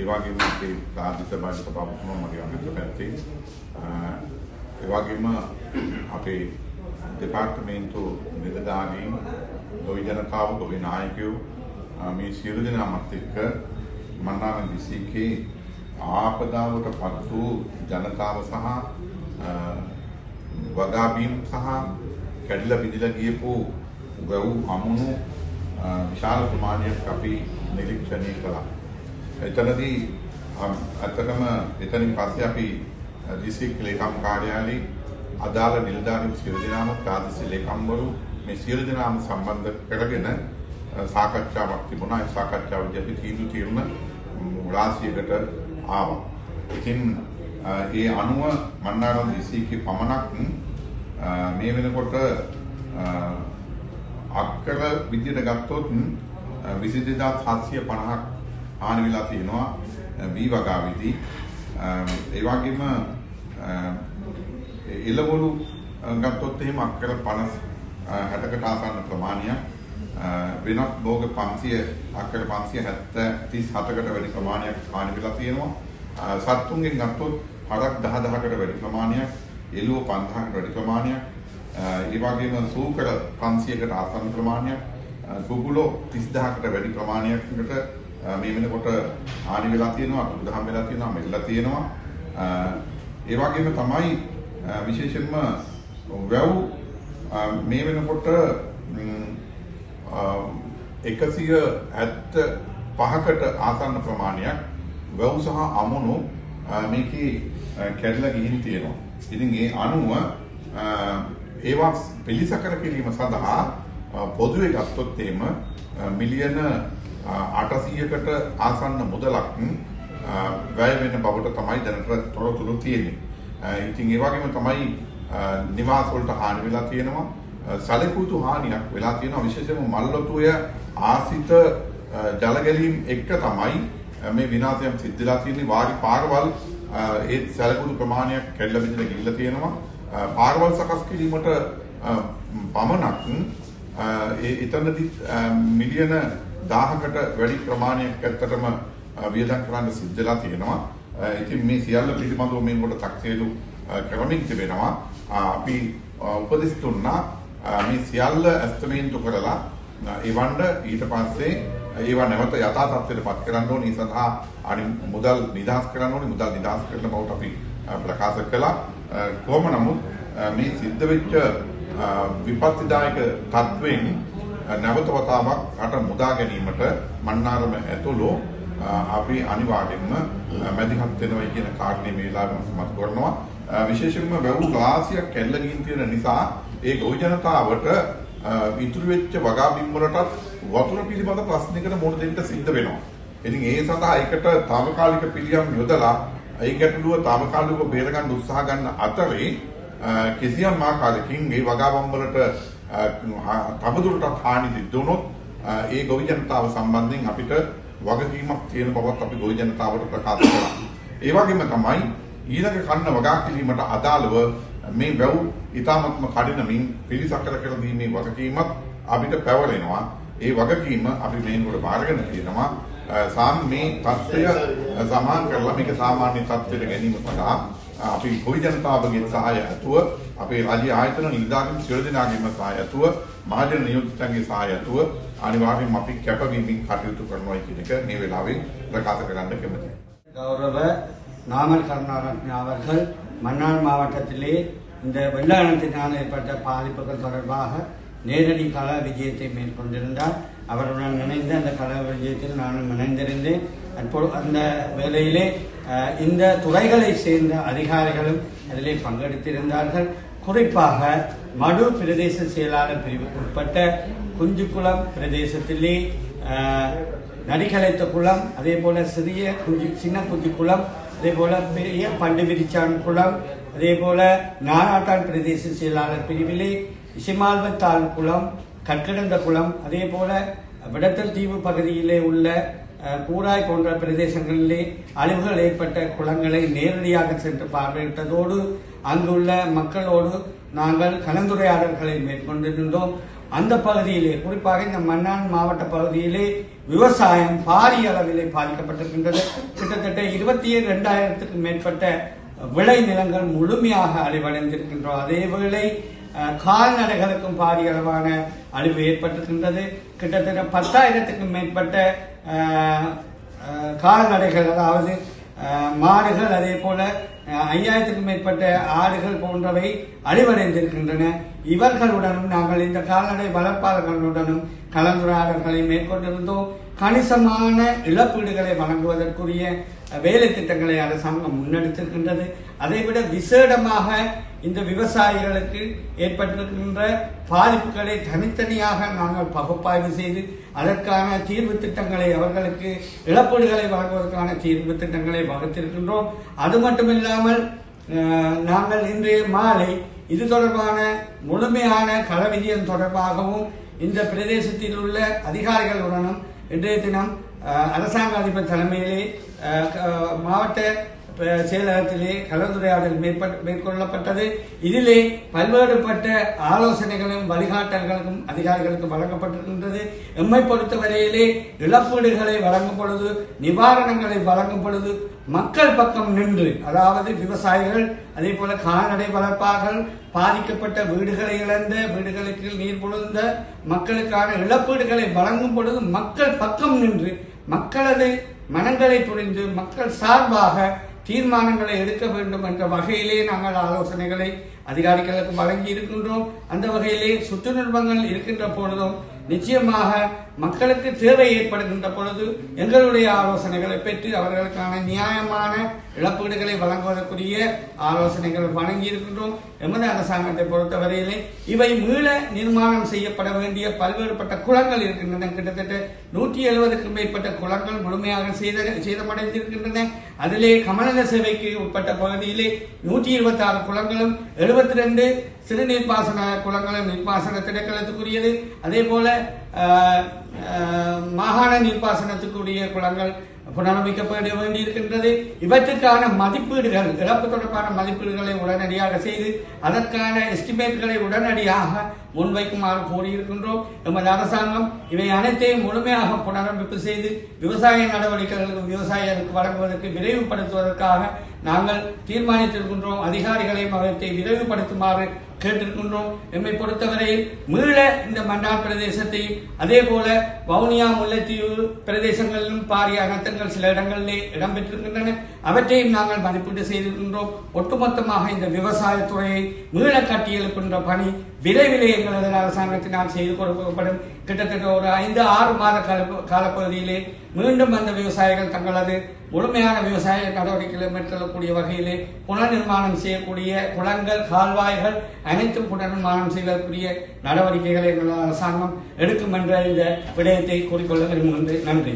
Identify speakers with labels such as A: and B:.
A: ඒ වගේම අපේ රාජ්‍ය සභාවේ සභාපතිතුමා මගේ අනිත් පැත්තේ ඒ වගේම අපේ දෙපාර්තමේන්තු නිලධාරීන් ගොවි ජනතාව ගොවි නායකයෝ මේ සියලු දෙනාමත් එක්ක මන්නාරම් දිස්ත්‍රික්කයේ ආපදාවට පත් වූ ජනතාව සහ වගාබීම් සහ කැඩිලා බිඳිලා ගියපු ගව් අමුණු විශාල ප්‍රමාණයක් අපි නිරීක්ෂණය කළා. එතනදී ඇත්තටම එතනින් පස්සේ අපි දිස්ත්‍රික් ලේකම් කාර්යාලයේ අදාළ නිලධාරීන් සියලු දෙනාම ප්‍රාදේශීය ලේකම්වරු මේ සියලු දෙනාම සම්බන්ධ කරගෙන සාකච්ඡාවක් තිබුණා. ඒ සාකච්ඡාවේදී අපි තීන්දුව తీරුන රාශියකට ආවා. ඉතින් ඒ අනුව මන්නාරම් දිස්ත්‍රික්කයේ පමණක් මේ වෙනකොට අක්කර විදියට ගත්තොත් 22750ක් හානි වෙලා තියෙනවා වී වගාවෙදී. ඒ වගේම එළවලු ගත්තොත් එහෙම අක්කර 50 60කට ආසන්න ප්‍රමාණයක් වෙනත් භෝග 500 අක්කර 577කට වැඩි ප්‍රමාණයක් හානි වෙලා තියෙනවා. සත්තුන්ගෙන් ගත්තොත් හරක් 10000කට වැඩි ප්‍රමාණයක්, එළුව 5000කට වැඩි ප්‍රමාණයක්, ඒ වගේම සූකර 500කට ආසන්න ප්‍රමාණයක්, කුකුලෝ 30000කට වැඩි ප්‍රමාණයකට මේ වෙනකොට හානි වෙලා තියෙනවා, අතුරුදහන් වෙලා තියෙනවා, මෙල්ලලා තියෙනවා. ඒ වගේම තමයි විශේෂයෙන්ම වැව් මේ වෙනකොට 175කට ආසන්න ප්‍රමාණයක් වැව් සහ අමුණු මේකේ කැඩලා ගිහින් තියෙනවා. ඉතින් ඒ අනුව ඒවා පිළිසකර කිරීම සඳහා පොදුවේ ගත්තොත් එහෙම මිලියන 800කට ආසන්න මුදලක් වැය වෙන බවට තමයි දැනට තොරතුරු තියෙන්නේ. ඉතින් ඒ වගේම තමයි නිවාස වලට හානි වෙලා තියෙනවා. සැලකුතු හානියක් වෙලා තියෙනවා විශේෂයෙන්ම මල්ලොතුය ආසිත ජල ගැලීම් එක්ක තමයි මේ විනාශයන් සිද්ධ වෙලා තියෙන්නේ වාරි පාරවල් ඒ සැලකුතු ප්‍රමාණයක් කැඩලා බිඳලා ගිහිල්ලා තියෙනවා පාරවල් සකස් කිරීමට පමණක් ඒ එතනදි මිලියන 1000කට වැඩි ප්‍රමාණයක් ඇත්තටම වියදම් කරන්න සිද්ධ වෙලා තියෙනවා ඉතින් මේ සියල්ල පිළිබඳව මේ කොට තක්සේරු කරමින් තිබෙනවා අපි උපදෙස් දුන්නා මේ සියල්ල ඇස්තමේන්තු කරලා එවන්න ඊට පස්සේ ඒවා නැවත යථා තත්ත්වයට පත් කරන්න ඕනේ. ඒ සඳහා අනි මුදල් නිදහස් කරන්න ඕනේ. මුදල් නිදහස් කරන බවට අපි ප්‍රකාශ කළා. කොහොම නමුත් මේ සිද්ධ වෙච්ච විපත්තිදායක තත්වෙන් නැවත වතාවක් රට මුදා ගැනීමට මන්නාරම ඇතුළු අපි අනිවාර්යෙන්ම මැදිහත් වෙනවා කියන කාරණේ මේ වෙලාවේ මතක් කරනවා. විශේෂයෙන්ම වැව් ගාසියක් කැල්ල ගින් තියෙන නිසා ඒ ගොවි ජනතාවට ඉතුරු වෙච්ච වගා බිම් වලටත් වතුර පිළිබඳ ප්‍රශ්නයකට මුහුණ දෙන්න සිද්ධ වෙනවා. ඉතින් ඒ සඳහා ඒකට తాවකාලික පිළියම් යොදලා ඒ ගැටලුව తాවකාලිකව බේර ගන්න උත්සාහ ගන්න අතරේ කිසියම් ආකාරයකින් මේ වගා බම් වලට තවදුරටත් හානි සිද්ධ වුණොත් ඒ ගොවි ජනතාව සම්බන්ධයෙන් අපිට වගකීමක් තියෙන බවත් අපි ගොවි ජනතාවට ප්‍රකාශ කළා. ඒ වගේම තමයි ඊළඟ කන්න වගා කිරීමට අදාළව මේ වැව් ඊ타මත්ම කඩිනමින් පිළිසකර කර දීමේ වගකීමක් අපිට පැවරෙනවා. ඒ වගකීම අපි මේකට බාරගෙන තියෙනවා. සාම මේ தත්ත්වය සමාන කරලා මේක සාමාන්‍ය තත්ත්වයට ගැනීම සඳහා අපි ගොවි ජනතාවගේ සහාය ඇතුව අපේ රාජ්‍ය ආයතන නිලධාරීන් සියලු දෙනාගේම සහාය ඇතුව මහජන නියෝජිතයන්ගේ සහාය ඇතුව අනිවාර්යයෙන්ම අපි කැපවීමෙන් කටයුතු කරනවා කියන එක මේ වෙලාවේ ප්‍රකාශ කරන්න කැමතියි.
B: கௌரவ நாமல் கருணாரத்ன அவர்கள் மன்னார் மாவட்டத்திலே இந்த வெள்ளாளத்தினால் ஏற்பட்ட பாதிப்புகள் தொடர்பாக நேரடி கள விஜயத்தை மேற்கொண்டிருந்தார் அவருடன் இணைந்து அந்த கள விஜயத்தில் நானும் இணைந்திருந்தேன் அப்போ அந்த வேளையிலே அஹ், இந்த துறைகளை சேர்ந்த அதிகாரிகளும் அதிலே பங்கெடுத்திருந்தார்கள். குறிப்பாக மடு பிரதேச செயலாளர் பிரிவுக்கு உட்பட்ட குஞ்சுக்குளம் பிரதேசத்திலே நடிகலைத்த குளம் அதே போல சிறிய குஞ்சு சின்ன குஞ்சு குளம் அதே போல பெரிய பண்டுவிரிச்சான் குளம் அதே போல நானாட்டான் பிரதேச செயலாளர் பிரிவிலே இசிமால்வத்தாள் குளம் கற்கிடந்த குளம் அதே போல விடத்தல் தீவு பகுதியிலே உள்ள கூராய் போன்ற பிரதேசங்களிலே அழிவுகள் ஏற்பட்ட குளங்களை நேரடியாக சென்று பார்வையிட்டதோடு அங்குள்ள மக்களோடு நாங்கள் கலந்துரையாடல்களை மேற்கொண்டிருந்தோம். அந்த பகுதியிலே குறிப்பாக இந்த மன்னான் மாவட்ட பகுதியிலே விவசாயம் பாரிய அளவிலே பாதிக்கப்பட்டிருக்கின்றது. கிட்டத்தட்ட இருபத்தி இரண்டாயிரத்துக்கும் மேற்பட்ட விளை நிலங்கள் முழுமையாக அழிவடைந்திருக்கின்றோம் அதேவேளை அஹ், கால்நடைகளுக்கும் பாரியளவான அழிவு ஏற்பட்டிருக்கின்றது. கிட்டத்தட்ட பத்தாயிரத்துக்கும் மேற்பட்ட கால்நடைகள் அதாவது மாடுகள் அதே போல ஐயாயிரத்துக்கும் மேற்பட்ட ஆடுகள் போன்றவை அழிவடைந்திருக்கின்றன. இவர்களுடனும் நாங்கள் இந்த கால்நடை வளர்ப்பாளர்களுடனும் கலந்துரையாடல்களை மேற்கொண்டிருந்தோம். கணிசமான இழப்பீடுகளை வழங்குவதற்குரிய வேலை திட்டங்களை அரசாங்கம் முன்னெடுத்திருக்கின்றது. அதைவிட விசேடமாக இந்த விவசாயிகளுக்கு ஏற்பட்டிருக்கின்ற பாதிப்புகளை தனித்தனியாக நாங்கள் பகுப்பாய்வு செய்து அதற்கான தீர்வு திட்டங்களை அவர்களுக்கு இழப்பீடுகளை வழங்குவதற்கான தீர்வு திட்டங்களை வகுத்திருக்கின்றோம். அது மட்டுமில்லாமல் நாங்கள் இன்றைய மாலை இது தொடர்பான முழுமையான களவிஜயம் தொடர்பாகவும் இந்த பிரதேசத்தில் உள்ள அதிகாரிகளுடனும் இன்றைய தினம் அரசாங்க அதிபர் தலைமையிலே மாவட்ட செயலகத்திலே கலந்துரையாடல் மேற்பட்- மேற்கொள்ளப்பட்டது. இதிலே பல்வேறுபட்ட ஆலோசனைகளும் வழிகாட்டல்களுக்கும் அதிகாரிகளுக்கு வழங்கப்பட்டிருக்கின்றது. எம்மை பொறுத்தவரையிலே இழப்பீடுகளை வழங்கும் பொழுது நிவாரணங்களை வழங்கும் பொழுது மக்கள் பக்கம் நின்று அதாவது விவசாயிகள் அதே போல கால்நடை வளர்ப்பார்கள் பாதிக்கப்பட்ட வீடுகளை இழந்த வீடுகளுக்கு நீர் புழுந்த மக்களுக்கான இழப்பீடுகளை வழங்கும் பொழுது மக்கள் பக்கம் நின்று மக்களது மனங்களை புரிந்து மக்கள் சார்பாக தீர்மானங்களை எடுக்க வேண்டும் என்ற வகையிலே நாங்கள் ஆலோசனைகளை அதிகாரிகளுக்கு வழங்கி இருக்கின்றோம் அந்த வகையிலே சுற்றுநிறுவங்கள் இருக்கின்ற பொழுதும் நிச்சயமாக மக்களுக்கு தேவை ஏற்படுகின்ற பொழுது எங்களுடைய ஆலோசனைகளை பெற்று அவர்களுக்கான நியாயமான இழப்பீடுகளை வழங்குவதற்குரிய ஆலோசனைகள் வழங்கி இருக்கின்றோம் எமது அரசாங்கத்தை பொறுத்தவரையிலே இவை மீள நிர்மாணம் செய்யப்பட வேண்டிய பல்வேறுபட்ட குளங்கள் இருக்கின்றன. கிட்டத்தட்ட நூற்றி எழுபதுக்கும் மேற்பட்ட குளங்கள் முழுமையாக செய்த சேதமடைந்திருக்கின்றன. அதிலே கமநல சேவைக்கு உட்பட்ட பகுதியிலே நூற்றி இருபத்தி ஆறு குளங்களும் எழுபத்தி ரெண்டு சிறுநீர்ப்பாசன குளங்களும் நீர்ப்பாசன திணைக்களத்துக்குரியது. அதே போல மாகாண நீர்ப்பாசனத்துக்குரிய குளங்கள் புனரமைக்கப்பட வேண்டியிருக்கின்றது. இவற்றுக்கான மதிப்பீடுகள் இழப்பு தொடர்பான மதிப்பீடுகளை உடனடியாக செய்து அதற்கான எஸ்டிமேட்களை உடனடியாக முன்வைக்குமாறு கூறியிருக்கின்றோம். எமது அரசாங்கம் இவை அனைத்தையும் முழுமையாக புனரமைப்பு செய்து விவசாய நடவடிக்கைகளுக்கு விவசாயிகளுக்கு வழங்குவதற்கு விரைவுபடுத்துவதற்காக நாங்கள் தீர்மானித்திருக்கின்றோம். அதிகாரிகளையும் அவற்றை விரைவுபடுத்துமாறு கேட்டிருக்கின்றோம். எம்மை பொறுத்தவரை மீள இந்த மண்டார் பிரதேசத்தை அதே போல வவுனியா முல்லைத்தீவு பிரதேசங்களிலும் பாரிய அனர்த்தங்கள் சில இடங்களிலே இடம்பெற்றிருக்கின்றன. அவற்றையும் நாங்கள் மதிப்பீடு செய்திருக்கின்றோம். ஒட்டுமொத்தமாக இந்த விவசாயத்துறையை மீள கட்டியெழுப்புகின்ற பணி விரைவிலே எங்களது அரசாங்கத்தினால் செய்து கொடுக்கப்படும் கிட்டத்தட்ட ஒரு ஐந்து ஆறு மாத கால காலப்பகுதியிலே மீண்டும் அந்த விவசாயிகள் தங்களது முழுமையான விவசாய நடவடிக்கைகளை மேற்கொள்ளக்கூடிய வகையிலே புனர்நிர்மாணம் செய்யக்கூடிய குளங்கள் கால்வாய்கள் அனைத்தும் புனர்நிர்மாணம் செய்யக்கூடிய நடவடிக்கைகளை எங்களது அரசாங்கம் எடுக்கும் என்ற இந்த விடயத்தை கூறிக்கொள்ள விரும்புகின்றேன். நன்றி.